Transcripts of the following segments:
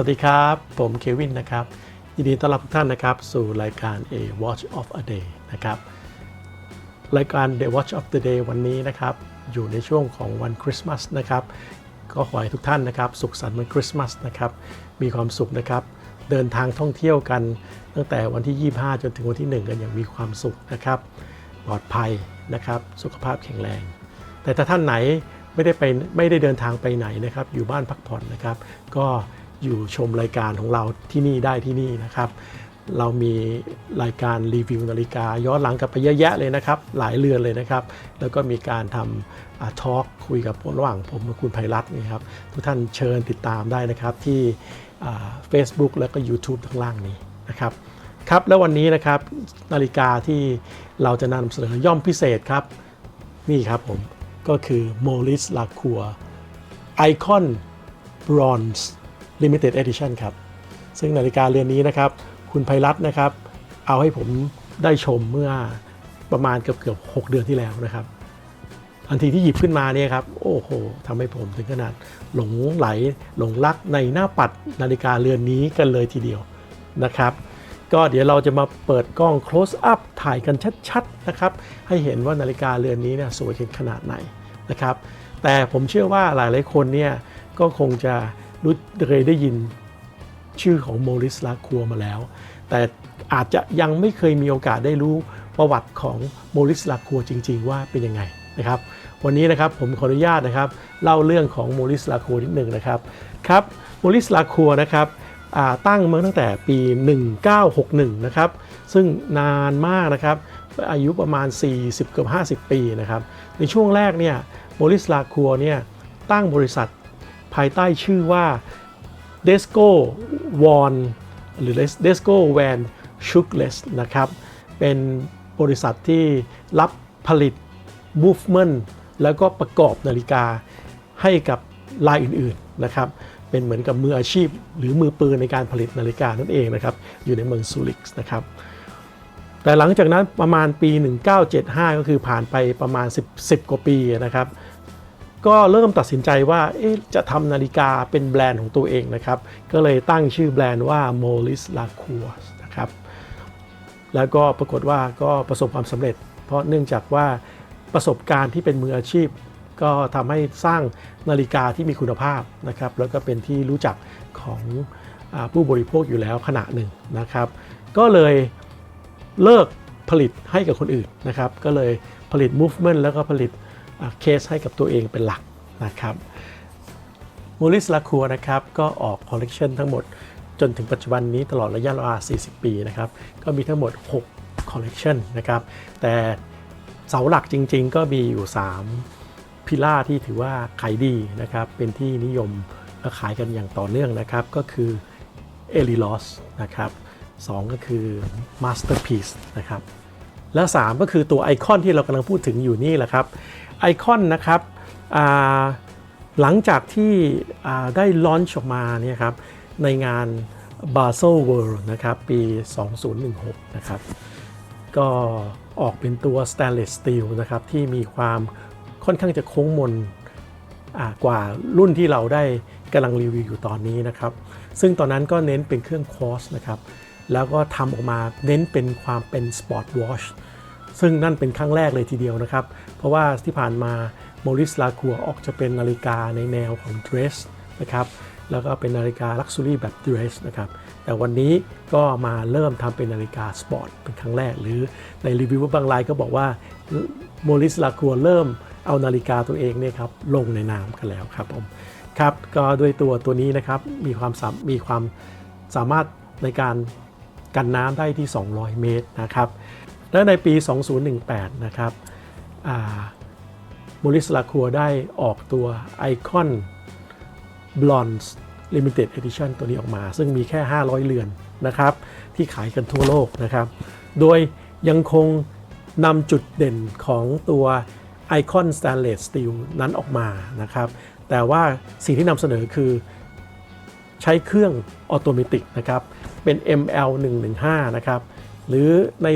วัสดีครับ ผมเควินนะครับ ยินดีต้อนรับทุกท่านนะครับ สู่รายการ A Watch of a Day นะครับ รายการ The Watch of the Day วันนี้นะครับ อยู่ในช่วงของวันคริสต์มาสนะครับ ก็ขอให้ทุกท่านนะครับ สุขสันต์วันคริสต์มาสนะครับ มีความสุขนะครับ เดินทางท่องเที่ยวกัน ตั้งแต่วันที่ 25 จนถึงวันที่ 1 กันอย่างมีความสุขนะครับ ปลอดภัยนะครับ สุขภาพแข็งแรง แต่ถ้าท่านไหนไม่ได้ไปไม่ได้เดินทางไปไหนนะครับ อยู่บ้านพักผ่อนนะครับ ก็ อยู่ชมรายการของเราที่นี่ได้ที่นี่นะครับ เรามีรายการรีวิวนาฬิกา ย้อนหลังกับไปเยอะแยะเลยนะครับ หลายเรือนเลยนะครับ แล้วก็มีการทำทอล์กคุยกับระหว่างผมกับคุณไพรัตน์นี่ครับ ทุกท่านเชิญติดตามได้นะครับที่เฟซบุ๊กแล้วก็ YouTube ทั้างล่างนี้นะครับครับแล้ววันนี้นะครับนาฬิกาที่เราจะนำเสนอย่อมพิเศษครับ นี่ครับผม ก็คือ Moritz Lacroix Icon Bronze Limited Edition ครับ ซึ่งนาฬิกาเรือนนี้นะครับ คุณไพรัตน์นะครับ เอาให้ผมได้ชมเมื่อประมาณเกือบเกือบ6เดือนที่แล้วนะครับทันทีที่หยิบขึ้นมาเนี่ยครับ โอ้โหทำให้ผมถึงขนาดหลงไหลหลงรักในหน้าปัดนาฬิกาเรือนนี้กันเลยทีเดียวนะครับ ก็เดี๋ยวเราจะมาเปิดกล้อง close up ถ่ายกันชัดๆนะครับ ให้เห็นว่านาฬิกาเรือนนี้เนี่ยสวยขนาดไหนนะครับ แต่ผมเชื่อว่าหลายๆคนเนี่ยก็คงจะ รู้เคยได้ยินชื่อของโมริสลาคัวมาแล้ว แต่อาจจะยังไม่เคยมีโอกาสได้รู้ประวัติของโมริสลาคัวจริง ๆ ว่าเป็นยังไงนะครับ วันนี้นะครับผมขออนุญาตนะครับเล่าเรื่องของโมริสลาคัวนิดหนึ่งนะครับครับโมริสลาคัวนะครับตั้งมาตั้งแต่ปี 1961 นะครับ ซึ่งนานมากนะครับ อายุประมาณ 40 เกือบ 50 ปีนะครับ ในช่วงแรกเนี่ยโมริสลาคัวเนี่ยตั้งบริษัท ภายใต้ชื่อว่า Desco w a n หรือ Desco Van s h u g l e s นะครับ เป็นบริษัทที่รับผลิต movement แล้วก็ประกอบนาฬิกาให้กับรายอื่นๆนะครับ เป็นเหมือนกับมืออาชีพ หรือมือปืนในการผลิตนาฬิกานั่นเองนะครับ อยู่ในเมืองซูริกนะครับ แต่หลังจากนั้นประมาณปี 1975 ก็คือผ่านไปประมาณ 10 10กว่าปีนะครับ ก็เริ่มตัดสินใจว่าจะทำนาฬิกาเป็นแบรนด์ของตัวเองนะครับ ก็เลยตั้งชื่อแบรนด์ว่า Molis Lacroix นะครับแล้วก็ปรากฏว่าก็ประสบความสำเร็จ เพราะเนื่องจากว่าประสบการณ์ที่เป็นมืออาชีพ ก็ทำให้สร้างนาฬิกาที่มีคุณภาพนะครับ แล้วก็เป็นที่รู้จักของอผู้บริโภคอยู่แล้วขณะหนึ่งนะครับ ก็เลยเลิกผลิตให้กับคนอื่นนะครับ ก็เลยผลิต movement แล้วก็ผลิต เคสให้กับตัวเองเป็นหลักนะครับมูริสลาคัวนะครับก็ออกคอลเลกชันทั้งหมดจนถึงปัจจุบันนี้ตลอดระยะเวลา 40 ปีนะครับก็มีทั้งหมด 6 คอลเลกชันนะครับแต่เสาหลักจริง ๆ ก็มีอยู่ 3 พิล่าที่ถือว่าขายดีนะครับเป็นที่นิยมและขายกันอย่างต่อเนื่องนะครับก็คือเอลิลอสนะครับสก็คือ Masterpiece นะครับ และ 3 ก็คือตัวไอคอนที่เรากำลังพูดถึงอยู่นี่แหละครับไอคอนนะครับหลังจากที่ได้ลอนช์ออกมาเนี่ยครับในงาน Basel World นะครับปี 2016 นะครับก็ออกเป็นตัว Stainless Steel นะครับที่มีความค่อนข้างจะโค้งมนกว่ารุ่นที่เราได้กำลังรีวิวอยู่ตอนนี้นะครับ ซึ่งตอนนั้นก็เน้นเป็นเครื่องคอสนะครับ แล้วก็ทำออกมาเน้นเป็นความเป็นสปอร์ตวอชซึ่งนั่นเป็นครั้งแรกเลยทีเดียวนะครับ เพราะว่าที่ผ่านมาโมริสลาคัวออกจะเป็นนาฬิกาในแนวของเดรสนะครับแล้วก็เป็นนาฬิกาลักซ์รี่แบบเดรสนะครับแต่วันนี้ก็มาเริ่มทำเป็นนาฬิกาสปอร์ตเป็นครั้งแรก หรือในรีวิวบางรายก็บอกว่าโมริสลาคัวเริ่มเอานาฬิกาตัวเองเนี่ยครับลงในนามกันแล้วครับผมครับก็ด้วยตัวตัวนี้นะครับมีความมีความสามารถในการ กันน้ำได้ที่ 200 เมตรนะครับ และในปี 2018 นะครับโมริสลาคัวได้ออกตัวไอคอนบลอนส์ลิมิเต็ดเอดิชันตัวนี้ออกมา ซึ่งมีแค่ 500 เรือนนะครับ ที่ขายกันทั่วโลกนะครับ โดยยังคงนำจุดเด่นของตัวไอคอนสแตนเลสสตีลนั้นออกมานะครับ แต่ว่าสิ่งที่นำเสนอคือ ใช้เครื่องออโตเมติกนะครับ เป็น ML115 นะครับ หรือใน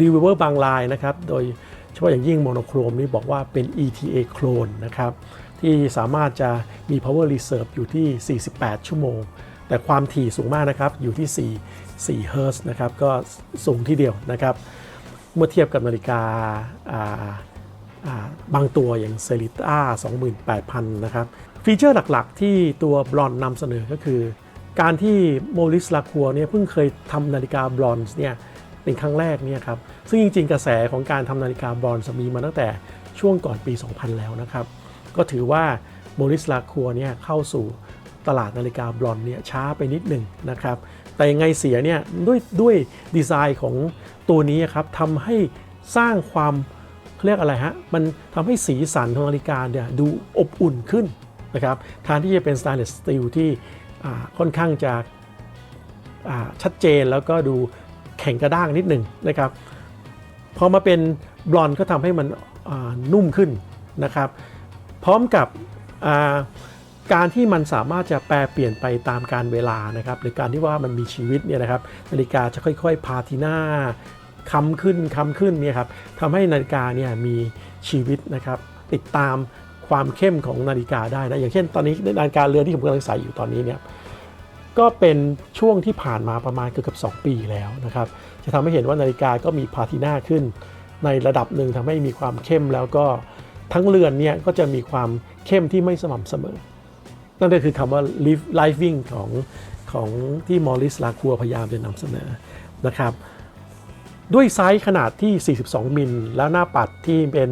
รีวิวเวอร์บางรายนะครับ โดยเฉพาะอย่างยิ่งโมโนโครมนี่บอกว่าเป็น ETA โคลนนะครับ ที่สามารถจะมี power reserve อยู่ที่ 48 ชั่วโมง แต่ความถี่สูงมากนะครับ อยู่ที่ 4 4เฮิร์ตซ์นะครับ ก็สูงที่เดียวนะครับ เมื่อเทียบกับนาฬิกาาาบางตัวอย่างเซริต้า28,000 นะครับ ฟีเจอร์หลักๆ ที่ตัวบลอนนำเสนอก็คือ การที่โมลิสลาคัวเนี่ยเพิ่งเคยทำนาฬิกาบรอนซ์เนี่ยเป็นครั้งแรกเนี่ยครับซึ่งจริงๆ กระแสของการทำนาฬิกาบรอนมีมาตั้งแต่ช่วงก่อนปี 2000 แล้วนะครับก็ถือว่าโมลิสลาคัวเนี่ยเข้าสู่ตลาดนาฬิกาบรอนเนี่ยช้าไปนิดหนึ่งนะครับแต่ยังไงเสียเนี่ยด้วยด้วยดีไซน์ของตัวนี้ครับทำให้สร้างความเขาเรียกอะไรฮะ มันทำให้สีสันของนาฬิกาเนี่ยดูอบอุ่นขึ้น นะครับแทนที่จะเป็นส t ต i เลสสตีลที่ค่อนข้างจะชัดเจนแล้วก็ดูแข็งกระด้างนิดหนึ่งนะครับพอมาเป็นบลอนด์ก็ทำให้มันนุ่มขึ้นนะครับ พร้อมกับการที่มันสามารถจะแปลเปลี่ยนไปตามการเวลานะครับหรือการที่ว่ามันมีชีวิตเนี่ยนะครับนาฬิกาจะค่อยๆ พาทีหน้าคำขึ้นคำขึ้นเนี่ยครับทำให้นาฬิกาเนี่ยมีชีวิตนะครับติดตาม ความเข้มของนาฬิกาได้นะอย่างเช่นตอนนี้นาฬิกาเรือนที่ผมกำลังใส่อยู่ตอนนี้เนี่ยก็เป็นช่วงที่ผ่านมาประมาณเกือบ2ปีแล้วนะครับ จะทำให้เห็นว่านาฬิกาก็มีพาทีน่าขึ้น ในระดับหนึ่งทำให้มีความเข้มแล้วก็ทั้งเรือนเนี่ยก็จะมีความเข้มที่ไม่สม่ำเสมอ นั่นก็คือคำว่า live living ของของที่มอริสลาคัวพยายามจะนำเสนอนะครับ ด้วยไซส์ขนาดที่ 42 มิลแล้วหน้าปัดที่เป็น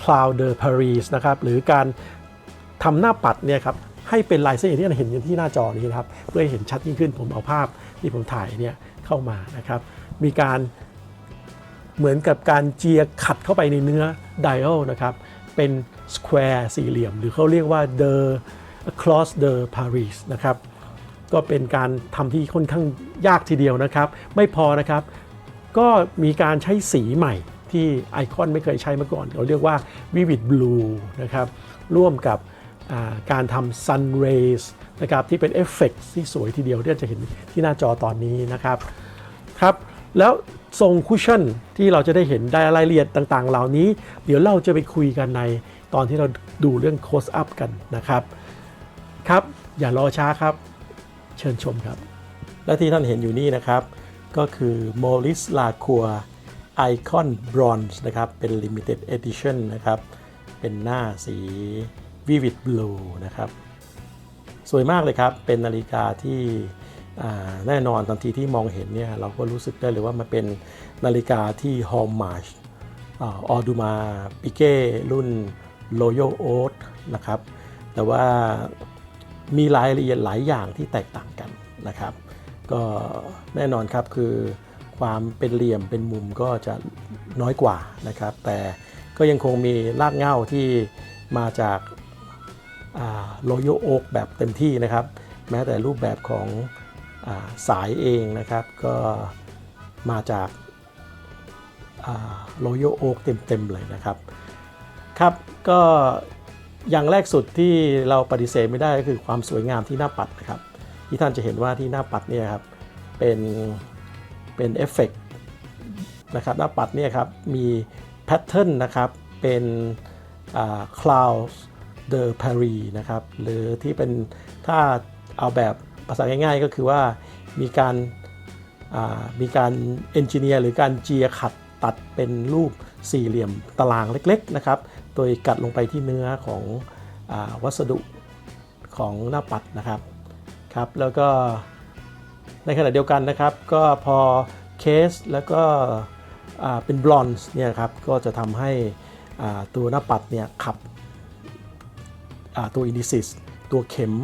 Cloud de Paris นะครับหรือการทำหน้าปัดเนี่ยครับให้เป็นลายเส้นอย่างที่เราเห็นอยู่ที่หน้าจอนี้นะครับเพื่อให้เห็นชัดยิ่งขึ้นผมเอาภาพที่ผมถ่ายเนี่ยเข้ามานะครับมีการเหมือนกับการเจียขัดเข้าไปในเนื้อได a l นะครับเป็นสแควร์สี่เหลี่ยม หรือเขาเรียกว่า the across the Paris นะครับก็เป็นการทำที่ค่อนข้างยากทีเดียวนะครับ ไม่พอนะครับ ก็มีการใช้สีใหม่ ที่ไอคอนไม่เคยใช้มาก่อน เราเรียกว่า Vivid Blue นะครับร่วมกับการทำ Sun Rays นะครับที่เป็นเอฟเฟกที่สวยทีเดียวที่จะเห็นที่หน้าจอตอนนี้นะครับครับ แล้วทรงคุชชั่นที่เราจะได้เห็นได้รายละเอียดต่างๆ เหล่านี้ เดี๋ยวเราจะไปคุยกันในตอนที่เราดูเรื่อง close up กันนะครับ ครับ อย่ารอช้าครับ เชิญชมครับ และที่ท่านเห็นอยู่นี่นะครับ ก็คือ Morris Lacroix Icon Bronze นะครับ เป็น Limited Edition นะครับ เป็นหน้าสี Vivid Blue นะครับ สวยมากเลยครับ เป็นนาฬิกาที่แน่นอนทันทีที่มองเห็นเนี่ยเราก็รู้สึกได้เลยว่ามันเป็นนาฬิกาที่ Hallmark ออดูมาปิเก้รุ่น Royal Oak นะครับ แต่ว่ามีรายละเอียดหลายอย่างที่แตกต่างกันนะครับ ก็แน่นอนครับคือ ความเป็นเหลี่ยมเป็นมุมก็จะน้อยกว่านะครับ แต่ก็ยังคงมีรากเหง้าที่มาจากโรโยโอ๊กแบบเต็มที่นะครับ แม้แต่รูปแบบของอาสายเองนะครับ ก็มาจากโรโยโอ๊กเต็มๆเลยนะครับครับก็อย่างแรกสุดที่เราปฏิเสธไม่ได้ก็คือความสวยงามที่หน้าปัดนะครับ ที่ท่านจะเห็นว่าที่หน้าปัดเนี่ยครับเป็น เป็นเอฟเฟกต์นะครับหน้าปัดเนี่ยครับมีแพทเทิร์นนะครับเป็นคลาวด์เดอพารีนะครับหรือที่เป็นถ้าเอาแบบภาษาง่ายๆ ก็คือว่ามีการามีการเอนจิเนียร์หรือการเจียขัดตัดเป็นรูปสี่เหลี่ยมตารางเล็กๆนะครับ โดยกัดลงไปที่เนื้อของอวัสดุของหน้าปัดนะครับครับ แล้วก็ ในขณะเดียวกันนะครับ ก็พอเคสแล้วก็เป็นบลอนซ์เนี่ยครับก็จะทำให้ตัวหน้าปัดเนี่ยขับตัวอินดิซิสตัวเข็ม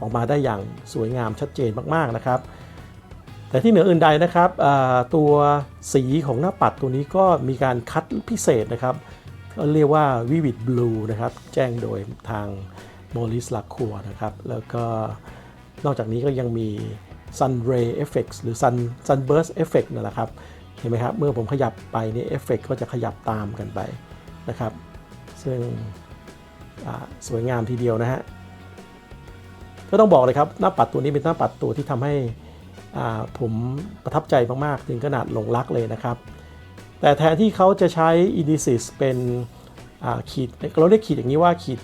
ออกมาได้อย่างสวยงามชัดเจนมากๆนะครับ แต่ที่เหนืออื่นใดนะครับตัวสีของหน้าปัดตัวนี้ก็มีการคัดพิเศษนะครับเรียกว่า Vivid Blue นะครับแจ้งโดยทาง Morris Lacroix นะครับ แล้วก็นอกจากนี้ก็ยังมี Sun Ray Effect หรือ Sun Sunburst Effect นั่นแหละครับ เห็นไหมครับ เมื่อผมขยับไปนี่เอฟเฟกก็จะขยับตามกันไปนะครับ ซึ่งสวยงามทีเดียวนะฮะ ก็ต้องบอกเลยครับ หน้าปัดตัวนี้เป็นหน้าปัดตัวที่ทำให้ผมประทับใจมากๆ ถึงขนาดหลงรักเลยนะครับ แต่แทนที่เขาจะใช้ e d i s i s เป็นขีดเราเรียกขีดอย่างนี้ว่าขีด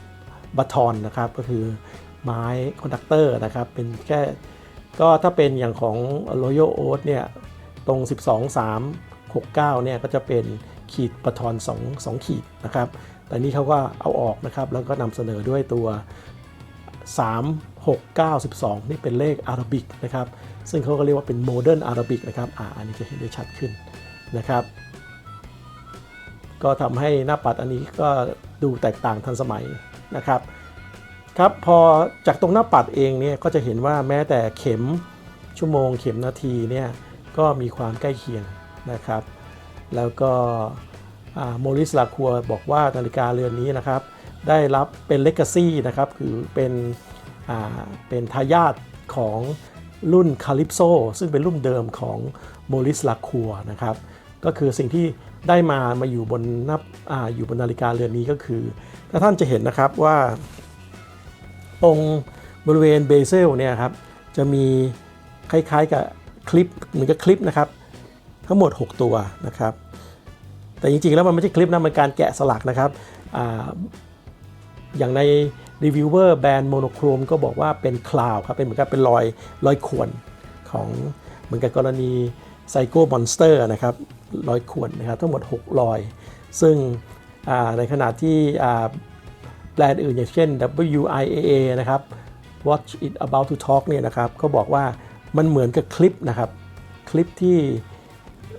บัตทอนนะครับ ก็คือไม้คอนดักเตอร์นะครับ เป็นแค่ ก็ถ้าเป็นอย่างของ Royal Oak เนี่ยตรง 12 3 6 9 เนี่ยก็จะเป็นขีดประทอน2 2ขีดนะครับ แต่นี่เขาก็เอาออกนะครับ แล้วก็นำเสนอด้วยตัว 3 6 9 12 นี่เป็นเลขอาราบิกนะครับ ซึ่งเขาก็เรียกว่าเป็นโมเดิร์นอาราบิกนะครับ อ่า อันนี้จะเห็นได้ชัดขึ้นนะครับ ก็ทำให้หน้าปัดอันนี้ก็ดูแตกต่างทันสมัยนะครับ ครับพอจากตรงหน้าปัดเองเนี่ยก็จะเห็นว่าแม้แต่เข็มชั่วโมง เข็มนาทีเนี่ยก็มีความใกล้เคียงนะครับ แล้วก็โมริสลาคัวบอกว่านาฬิกาเรือนนี้นะครับ ได้รับเป็นเลกาซีนะครับ คือเป็นเป็นทายาทของรุ่นคาลิปโซซึ่งเป็นรุ่นเดิมของโมริสลาคัวนะครับ ก็คือสิ่งที่ได้มามาอยู่บนน้าอาอยู่บนนาฬิกาเรือนนี้ก็คือ ถ้าท่านจะเห็นนะครับว่า ตรงบริเวณเบเซลเนี่ยครับจะมีคล้ายๆกับคลิปเหมือนกับคลิปนะครับ ทั้งหมด 6 ตัวนะครับ แต่จริงๆแล้วมันไม่ใช่คลิปนะมันการแกะสลักนะครับออย่างในรีวิวเวอร์แบรนด์โมโนโครมก็บอกว่าเป็นคลาวครับเป็นเหมือนกับเป็นรอยรอยข่วนของเหมือนกับกรณีไซโก้มอนสเตอร์นะครับรอยข่วนนะครับทั้งหมด 6 รอย ซึ่งในขณะที่ แบรนด์อื่นอย่างเช่น WIAA นะครับ Watch It About to Talk เนี่ยนะครับก็บอกว่ามันเหมือนกับคลิปนะครับ คลิปที่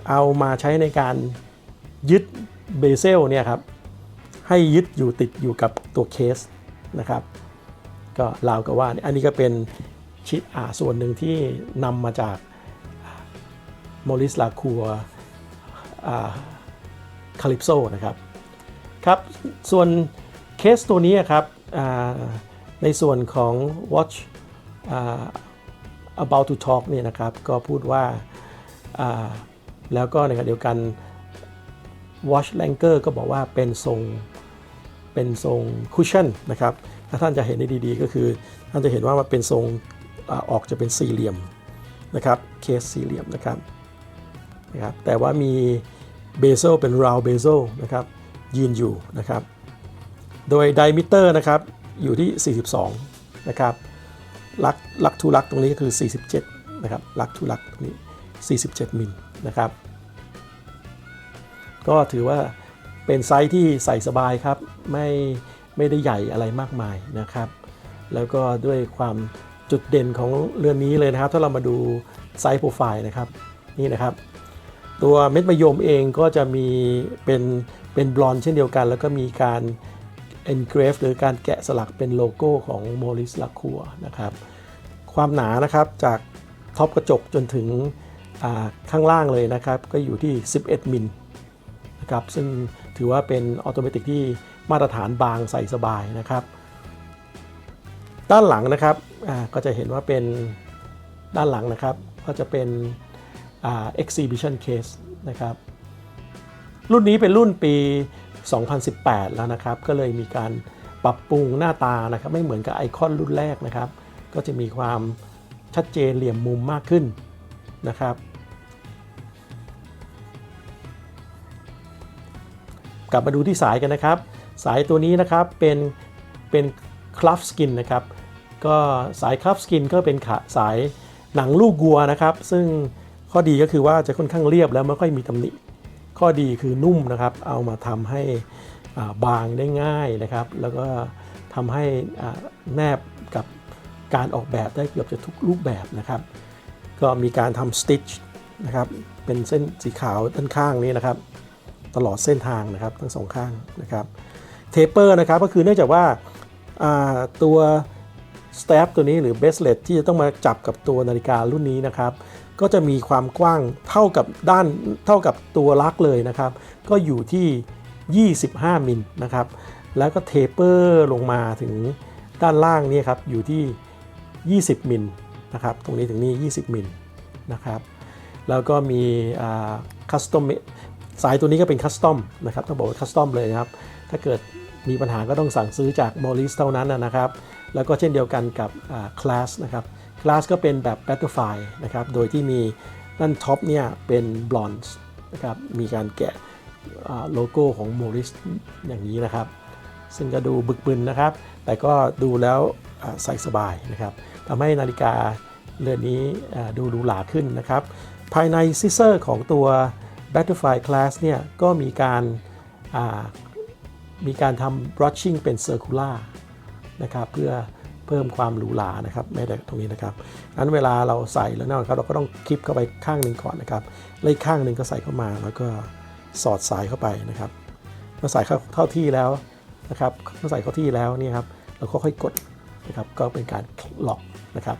เอามาใช้ในการยึดเบเซลเนี่ยครับให้ยึดอยู่ติดอยู่กับตัวเคสนะครับ ก็ราวกับว่าอันนี้ก็เป็นชิดอ่าส่วนหนึ่งที่นำมาจากโมริสลาคัวคาลิปโซนะครับครับ ส่วน เคสตัวนี้ครับในส่วนของ Watch about to talk เนี่ยนะครับก็พูดว่าแล้วก็ในขณะเดียวกัน Watch Lanker ก็บอกว่าเป็นทรงเป็นทรงคุชชั่นนะครับ ถ้าท่านจะเห็นได้ดีๆ ก็คือท่านจะเห็นว่ามันเป็นทรงอออกจะเป็นสี่เหลี่ยมนะครับเคสสี่เหลี่ยมนะครับนะครับแต่ว่ามีเบเซลเป็น round bezel นะครับยืนอยู่นะครับ โดยไดมิเตอร์นะครับอยู่ที่ 42 นะครับลักลักทูลักตรงนี้ก็คือ 47 นะครับลักทูลักตรงนี้ 47 มิลนะครับ ก็ถือว่าเป็นไซส์ที่ใส่สบายครับ ไม่ไม่ได้ใหญ่อะไรมากมายนะครับ แล้วก็ด้วยความจุดเด่นของเรือนนี้เลยนะครับ ถ้าเรามาดูไซส์โปรไฟล์นะครับนี่นะครับ ตัวเม็ดมะยมเองก็จะมีเป็นเป็นบลอนเช่นเดียวกัน แล้วก็มีการ engrave หรือการแกะสลักเป็นโลโก้ของ Maurice Lacroix นะครับ ความหนานะครับจากท็อปกระจกจนถึงข้างล่างเลยนะครับ ก็อยู่ที่ 11 มิลนะครับซึ่งถือว่าเป็นออโตเมติกที่มาตรฐานบางใส่สบายนะครับ ด้านหลังนะครับก็จะเห็นว่าเป็นด้านหลังนะครับ ก็จะเป็นอ่า exhibition case นะครับ รุ่นนี้เป็นรุ่นปี 2018 แล้วนะครับ ก็เลยมีการปรับปรุงหน้าตานะครับ ไม่เหมือนกับไอคอนรุ่นแรกนะครับ ก็จะมีความชัดเจนเหลี่ยมมุมมากขึ้นนะครับ กลับมาดูที่สายกันนะครับ สายตัวนี้นะครับเป็นเป็นคลัฟสกินนะครับ ก็สายคลัฟสกินก็เป็นขาสายหนังลูกวัวนะครับ ซึ่งข้อดีก็คือว่าจะค่อนข้างเรียบแล้วไม่ค่อยมีตำหนิ ข้อดีคือนุ่มนะครับ เอามาทำให้บางได้ง่ายนะครับ แล้วก็ทำให้แนบกับการออกแบบได้เกือบจะทุกรูปแบบนะครับ ก็มีการทำสติชนะครับ เป็นเส้นสีขาวด้านข้างนี้นะครับ ตลอดเส้นทางนะครับทั้งสองข้างนะครับเทเปอร์นะครับก็คือเนื่องจากว่าาตัวส t ต p ตัวนี้หรือเบสเล t ที่จะต้องมาจับกับตัวนาฬิการุ่นนี้นะครับ ก็จะมีความกว้างเท่ากับด้านเท่ากับตัวลักเลยนะครับ ก็อยู่ที่ 25 มิลนะครับ แล้วก็เทเปอร์ลงมาถึงด้านล่างนี่ครับอยู่ที่ 20 มิลนะครับ ตรงนี้ถึงนี่ 20 มิลนะครับ แล้วก็มีคัสตอมสายตัวนี้ก็เป็นคัสตอมนะครับต้องบอกว่าคัสตอมเลยนะครับ ถ้าเกิดมีปัญหาก็ต้องสั่งซื้อจากมอริสเท่านั้นนะนะครับ แล้วก็เช่นเดียวกันกับคลาสนะครับ คลาสก็เป็นแบบ Butterfly นะครับ โดยที่มีด้านท็อปเนี่ยเป็นบลอนส์นะครับ มีการแกะโลโก้ของ Morris อย่างนี้นะครับ ซึ่งก็ดูบึกบึนนะครับ แต่ก็ดูแล้วใส่สบายนะครับทำให้นาฬิกาเรือนนี้ดูหรูหราขึ้นนะครับ ภายในซิเซอร์ของตัว Butterfly Class เนี่ยก็มีการมีการทำ brushing เป็น circular นะครับเพื่อ พิ่มความหรูหรานะครับแม้แต่ตรงนี้นะครับนั้นเวลาเราใส่แล้วนะครับเราก็ต้องคลิปเข้าไปข้างหนึ่งก่อนนะครับแล้วอีกข้างหนึ่งก็ใส่เข้ามาแล้วก็สอดสายเข้าไปนะครับเมื่อใส่เข้าเข้าที่แล้วนะครับเมื่อใส่เข้าที่แล้วนี่ครับเราก็ค่อยกดนะครับก็เป็นการล็อกนะครับ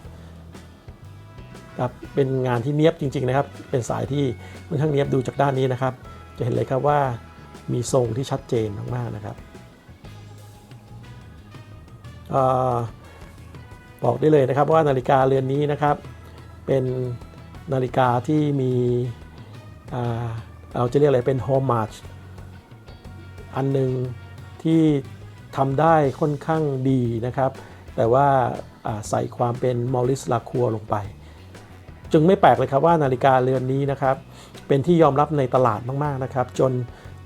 ครับเป็นงานที่เนี้ยบจริง ๆนะครับ เป็นสายที่ค่อนข้างเนี้ยบดูจากด้านนี้นะครับ จะเห็นเลยครับว่ามีทรงที่ชัดเจนมากๆนะครับ บอกได้เลยนะครับว่านาฬิกาเรือนนี้นะครับ เป็นนาฬิกาที่มีเราจะเรียกอะไรเป็นโฮมมาร์ชอันหนึ่งที่ทำได้ค่อนข้างดีนะครับ แต่ว่าอ่าใส่ความเป็นมอริสลาคัวลงไป จึงไม่แปลกเลยครับว่านาฬิกาเรือนนี้นะครับ เป็นที่ยอมรับในตลาดมากๆนะครับ จน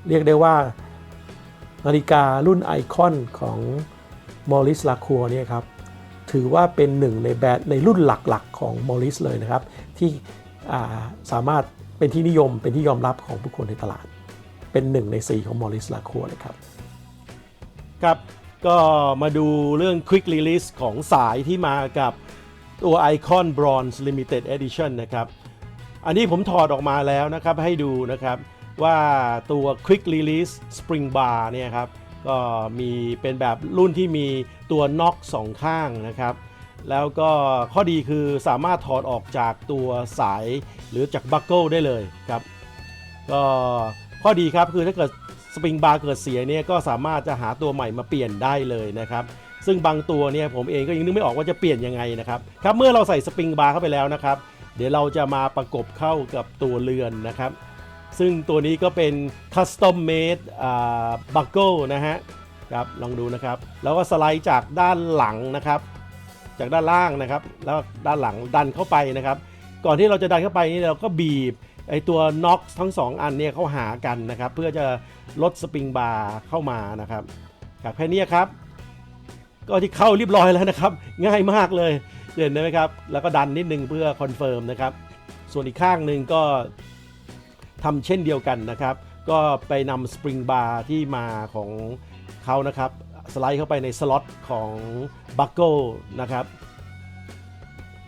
เรียกได้ว่านาฬิการุ่นไอคอนของมอริสลาคัวเนี่ยครับ ถือว่าเป็นหนึ่งในแบรนด์ในรุ่นหลักๆ ของมอริสเลยนะครับ ที่สามารถเป็นที่นิยมเป็นที่ยอมรับของผู้คนในตลาด เป็นหนึ่งในสีของมอริสลาคัวเลยครับ ครับก็มาดูเรื่อง Quick Release ของสายที่มากับตัว Icon Bronze Limited Edition นะครับ อันนี้ผมถอดออกมาแล้วนะครับให้ดูนะครับว่าตัว Quick Release Spring Bar เนี่ยครับ ก็มีเป็นแบบรุ่นที่มีตัวน็อกสองข้างนะครับ แล้วก็ข้อดีคือสามารถถอดออกจากตัวสายหรือจากบัคเกิลได้เลยครับ ก็ข้อดีครับคือถ้าเกิดสปริงบาร์เกิดเสียเนี่ยก็สามารถจะหาตัวใหม่มาเปลี่ยนได้เลยนะครับ ซึ่งบางตัวเนี่ยผมเองก็ยังนึกไม่ออกว่าจะเปลี่ยนยังไงนะครับครับเมื่อเราใส่สปริงบาร์เข้าไปแล้วนะครับ เดี๋ยวเราจะมาประกบเข้ากับตัวเรือนนะครับ ซึ่งตัวนี้ก็เป็น custom made บัคเกิลนะฮะครับลองดูนะครับ แล้วก็สไลด์จากด้านหลังนะครับ จากด้านล่างนะครับ แล้วด้านหลังดันเข้าไปนะครับ ก่อนที่เราจะดันเข้าไปนี่เราก็บีบไอตัวน็อกทั้งสองอันเนี่ยเข้าหากันนะครับ เพื่อจะลดสปริงบาร์เข้ามานะครับครับแค่นี้ครับ ก็ที่เข้าเรียบร้อยแล้วนะครับ ง่ายมากเลยเห็นไหมครับ แล้วก็ดันนิดนึงเพื่อคอนเฟิร์มนะครับ ส่วนอีกข้างหนึ่งก็ ทำเช่นเดียวกันนะครับ ก็ไปนำสปริงบาร์ที่มาของเขานะครับ สไลด์เข้าไปในสล็อตของบัคเกิลนะครับ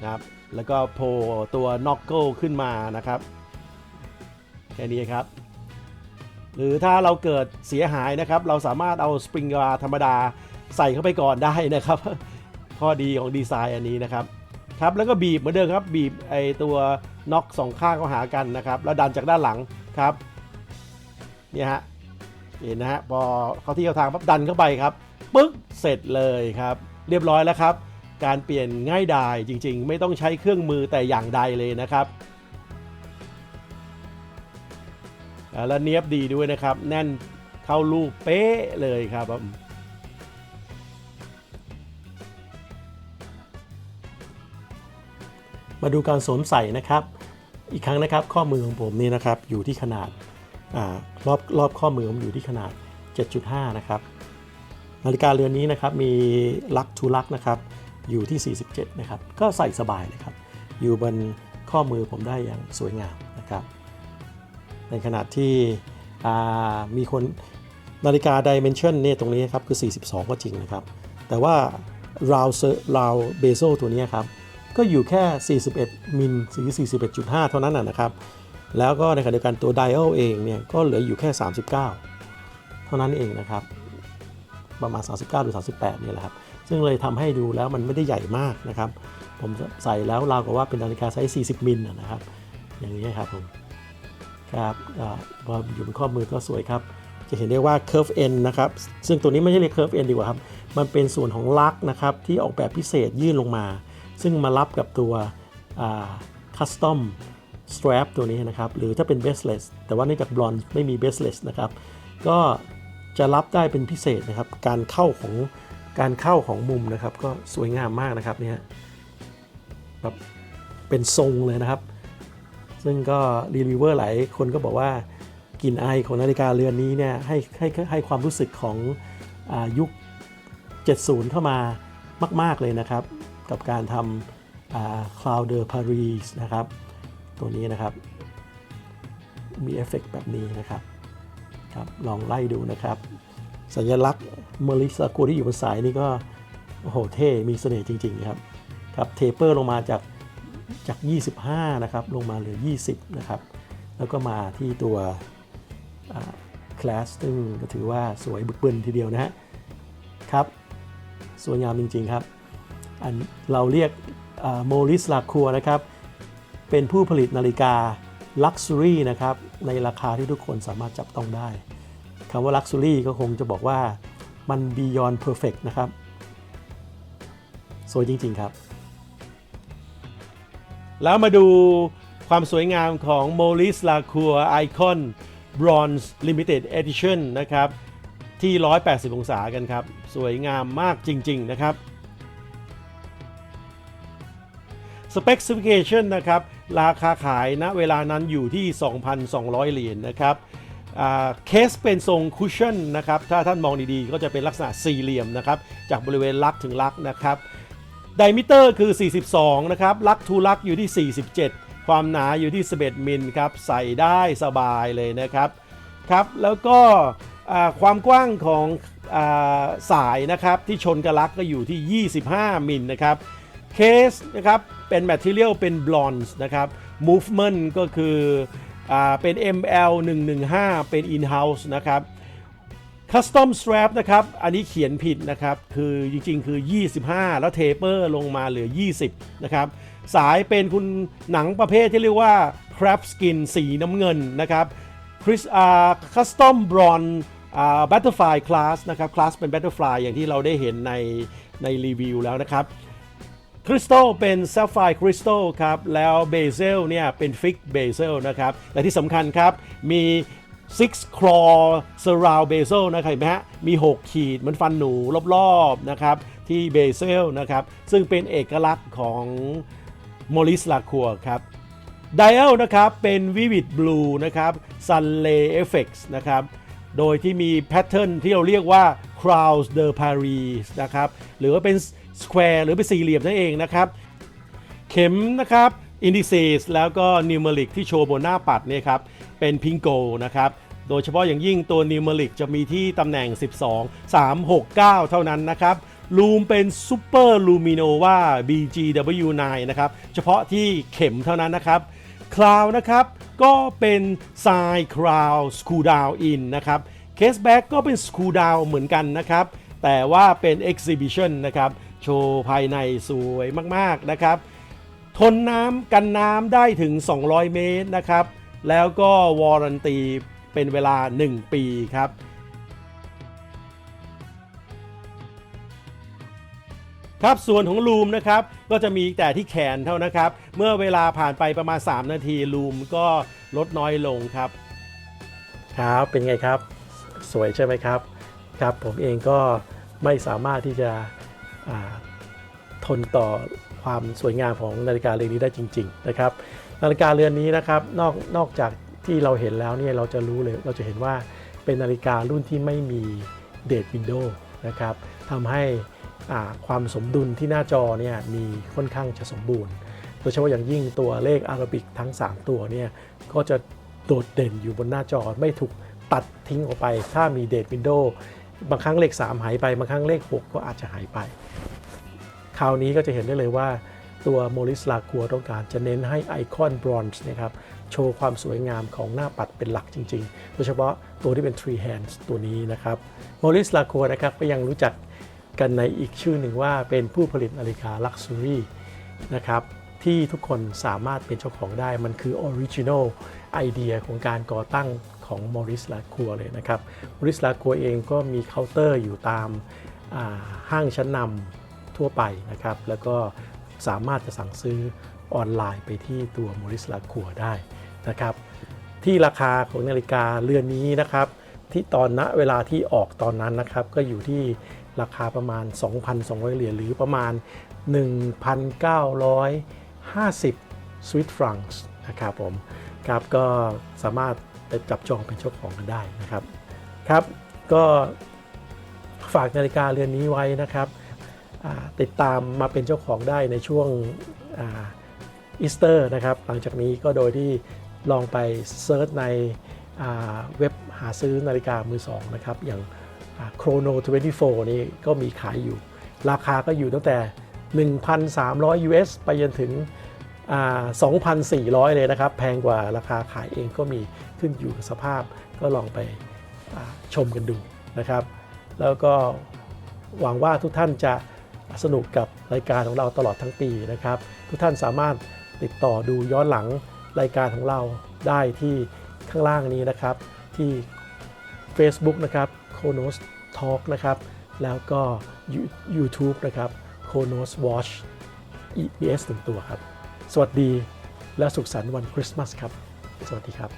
นะครับ แล้วก็โผล่ตัวน็อกเกิลขึ้นมานะครับแค่นี้ครับ หรือถ้าเราเกิดเสียหายนะครับ เราสามารถเอาสปริงบาร์ธรรมดาใส่เข้าไปก่อนได้นะครับ ข้อดีของดีไซน์อันนี้นะครับครับแล้วก็บีบเหมือนเดิมครับบีบไอตัว น็อกสองข้างเข้าหากันนะครับ แล้วดันจากด้านหลังครับเนี่ยฮะเห็นนะฮะพอเขาที่เข้าทางปั๊บดันเข้าไปครับปึ๊กเสร็จเลยครับ เรียบร้อยแล้วครับ การเปลี่ยนง่ายดายจริง ๆ ไม่ต้องใช้เครื่องมือแต่อย่างใดเลยนะครับแล้วเนียบดีด้วยนะครับ แน่นเข้ารูปเป๊ะเลยครับมาดูการสวมใส่นะครับ อีกครั้งนะครับข้อมือของผมนี่นะครับอยู่ที่ขนาดอารอบรอบข้อมือผมอยู่ที่ขนาด 7.5 นะครับนาฬิกาเรือนนี้นะครับมีลักทูลักนะครับอยู่ที่ 47 นะครับ ก็ใส่สบายเลยครับ อยู่บนข้อมือผมได้อย่างสวยงามนะครับ ในขณะที่มีคนนาฬิกาดิเมนชันเนี่ยตรงนี้ครับคือ 42 ก็จริงนะครับ แต่ว่าราวราวเบโซตัวนี้ครับ ก็อยู่แค่ 41 มิลหรือ 41.5 เท่านั้นนะครับ แล้วก็ในขณะเดียวกันตัวได a l เองเนี่ยก็เหลืออยู่แค่ 39 เท่านั้นเองนะครับ ประมาณ 39 หรือ 38เนี่ยแหละครับ ซึ่งเลยทำให้ดูแล้วมันไม่ได้ใหญ่มากนะครับ ผมใส่แล้วราวกับว่าเป็นนาฬิกาไซส์40 มิลนะครับ อย่างนี้ครับผมครับพออยู่บนข้อมือก็สวยครับ จะเห็นได้ว่า curve end นะครับ ซึ่งตัวนี้ไม่ใช่เรียก curve end ดีกว่าครับ มันเป็นส่วนของลักนะครับที่ออกแบบพิเศษยื่นลงมา ซึ่งมารับกับตัว custom strap ตัวนี้นะครับ หรือถ้าเป็น baseless แต่ว่าเนื่องจากบลอนไม่มี baseless นะครับ ก็จะรับได้เป็นพิเศษนะครับ การเข้าของการเข้าของมุมนะครับ ก็สวยงามมากนะครับเนี่ยแบบเป็นทรงเลยนะครับ ซึ่งก็รีวิวเวอร์หลายคนก็บอกว่ากลิ่นไอของนาฬิกาเรือนนี้เนี่ยให้ให้ให้ความรู้สึกของอยุค 70 เข้ามามาก ๆ เลยนะครับ กับการทำ Cloud de Paris นะครับ ตัวนี้นะครับ มีเอฟเฟกต์แบบนี้นะครับครับ ลองไล่ดูนะครับ สัญลักษณ์เมอริสากูที่อยู่บนสายนี่ก็ โอ้โห เท่ มีเสน่ห์จริง ๆ ครับ ครับ เทเปอร์ลงมาจากจาก 25 นะครับ ลงมาเหลือ 20 นะครับ แล้วก็มาที่ตัวคลาสซึ่งก็ถือว่าสวยบึกบึนทีเดียวนะฮะ ครับ สวยงามจริง ๆ ครับ เราเรียกโมลิสลาคัวนะครับ เป็นผู้ผลิตนาฬิกา Luxury นะครับ ในราคาที่ทุกคนสามารถจับต้องได้คำว่า Luxury ก็คงจะบอกว่ามัน Beyond Perfect นะครับ สวยจริง ๆ ครับ แล้วมาดูความสวยงามของ m o l i s l a c o u r Icon Bronze Limited Edition นะครับ ที่ 180 องศากันครับ สวยงามมากจริง ๆ นะครับ Specification นะครับ ราคาขายณเวลานั้นอยู่ที่ 2,200 เหรียญนะครับเคสเป็นทรงคุชชั่นนะครับ ถ้าท่านมองดีๆ ก็จะเป็นลักษณะสี่เหลี่ยมนะครับ จากบริเวณลักถึงลักนะครับไดมิเตอร์คือ 42 นะครับ ลักทูลักอยู่ที่ 47 ความหนาอยู่ที่ 11 มิลครับ ใส่ได้สบายเลยนะครับ ครับ แล้วก็ความกว้างของอสายนะครับที่ชนกับลักก็อยู่ที่ 25 มิลนะครับ เคสนะครับเป็นแมทเทียลเป็นบลอนส์นะครับ movement ก็คืออาเป็น ML 115 เป็น in-house นะครับ Custom Strap นะครับ อันนี้เขียนผิดนะครับ คือจริงๆ คือ 25 แล้วเทเปอร์ลงมาเหลือ 20 นะครับ สายเป็นคุณหนังประเภทที่เรียกว่า Crab Skin สีน้ำเงินนะครับ Chris อ่า Custom Bronze อ่า Butterfly Class นะครับ Class เป็น Butterfly อย่างที่เราได้เห็นในในรีวิวแล้วนะครับ คริสตัลเป็น Sapphire Crystal ครับ แล้วเบเซลเนี่ยเป็นฟิกเบเซลนะครับ และที่สำคัญครับ มี six claw surround bezel นะครับเห็นไหมฮะ มี 6 ขีดเหมือนฟันหนูรอบๆนะครับ ที่เบเซลนะครับ ซึ่งเป็นเอกลักษณ์ของ m o r i s l a c o u r ครับ Dial นะครับเป็น Vivid Blue นะครับ Sunlay Effects นะครับโดยที่มีแพทเทิร์นที่เราเรียกว่า Crowns de Paris นะครับ หรือว่าเป็น Square หรือเป็นสี่เหลี่ยมนั่นเองนะครับ เข็มนะครับ Indices แล้วก็ Numeric ที่โชว์บนหน้าปัดเนี่ยครับเป็นพิงโกนะครับโดยเฉพาะอย่างยิ่งตัว Numeric จะมีที่ตำแหน่ง 12 3 6 9 เท่านั้นนะครับลูมเป็น Super Luminova BGW9 นะครับเฉพาะที่เข็มเท่านั้นนะครับคลาวนะครับก็เป็น Side Crown Screw Down In นะครับ Case Back ก็เป็น Screw Down เหมือนกันนะครับแต่ว่าเป็น Exhibition นะครับ โชว์ภายในสวยมากๆนะครับ ทนน้ำกันน้ำได้ถึง 200 เมตรนะครับ แล้วก็วอรันตีเป็นเวลา 1 ปีครับครับส่วนของลูมนะครับก็จะมีแต่ที่แขนเท่านะครับ เมื่อเวลาผ่านไปประมาณ 3 นาทีลูมก็ลดน้อยลงครับครับเป็นไงครับ สวยใช่ไหมครับครับ ผมเองก็ไม่สามารถที่จะ ทนต่อความสวยงามของนาฬิกาเรือนนี้ได้จริง ๆ นะครับ นาฬิกาเรือนนี้นะครับนอกนอกจากที่เราเห็นแล้วเนี่ยเราจะรู้เลยเราจะเห็นว่าเป็นนาฬิการุ่นที่ไม่มีเดทวินโดว์นะครับทำให้ความสมดุลที่หน้าจอเนี่ยมีค่อนข้างจะสมบูรณ์ โดยเฉพาะอย่างยิ่งตัวเลขอาราบิกทั้ง 3 ตัวเนี่ยก็จะโดดเด่นอยู่บนหน้าจอไม่ถูกตัดทิ้งออกไป ถ้ามีเดทวินโดว์ บางครั้งเลข 3 หายไป บางครั้งเลข 6 ก็อาจจะหายไป คราวนี้ก็จะเห็นได้เลยว่าตัวโมริสลากัวต้องการจะเน้นให้ไอคอนบรอนซ์นะครับโชว์ความสวยงามของหน้าปัดเป็นหลักจริง ๆ โดยเฉพาะตัวที่เป็น three hands ตัวนี้นะครับโมริสลากัวนะครับก็ยังรู้จักกันในอีกชื่อหนึ่งว่าเป็นผู้ผลิตนาฬิกา Luxury นะครับที่ทุกคนสามารถเป็นเจ้าของได้มันคือ Original ไอเดียของการก่อตั้ง ของ Maurice Lacroix เลยนะครับ Maurice Lacroix เองก็มีเคาน์เตอร์อยู่ตามาห้างชั้นนำทั่วไปนะครับ แล้วก็สามารถจะสั่งซื้อออนไลน์ไปที่ตัว Maurice Lacroix ได้นะครับ ที่ราคาของนาฬิกาเรือนนี้นะครับ ที่ตอนณเวลาที่ออกตอนนั้นนะครับ ก็อยู่ที่ราคาประมาณ 2,200 เหรียญหรือประมาณ 1,950 สวิตฟรังส์นะครับผมครับก็สามารถ ไปจับจองเป็นเจ้าของกันได้นะครับครับ ก็ฝากนาฬิกาเรือนนี้ไว้นะครับติดตามมาเป็นเจ้าของได้ในช่วงอีสเตอร์นะครับ หลังจากนี้ก็โดยที่ลองไปเซิร์ชในเว็บหาซื้อนาฬิกามือสองนะครับ อย่างโครโน24 นี่ก็มีขายอยู่ ราคาก็อยู่ตั้งแต่ 1,300 US ไปจนถึงอ่า2,400 เลยนะครับ แพงกว่าราคาขายเองก็มี ขึ้นอยู่กับสภาพก็ลองไปชมกันดูนะครับ แล้วก็หวังว่าทุกท่านจะสนุกกับรายการของเราตลอดทั้งปีนะครับ ทุกท่านสามารถติดต่อดูย้อนหลังรายการของเราได้ที่ข้างล่างนี้นะครับ ที่ Facebook นะครับ Konos Talk นะครับ แล้วก็ YouTube นะครับ Konos Watch EBS หนึ่งตัวครับ สวัสดีและสุขสันต์วันคริสต์มาสครับ สวัสดีครับ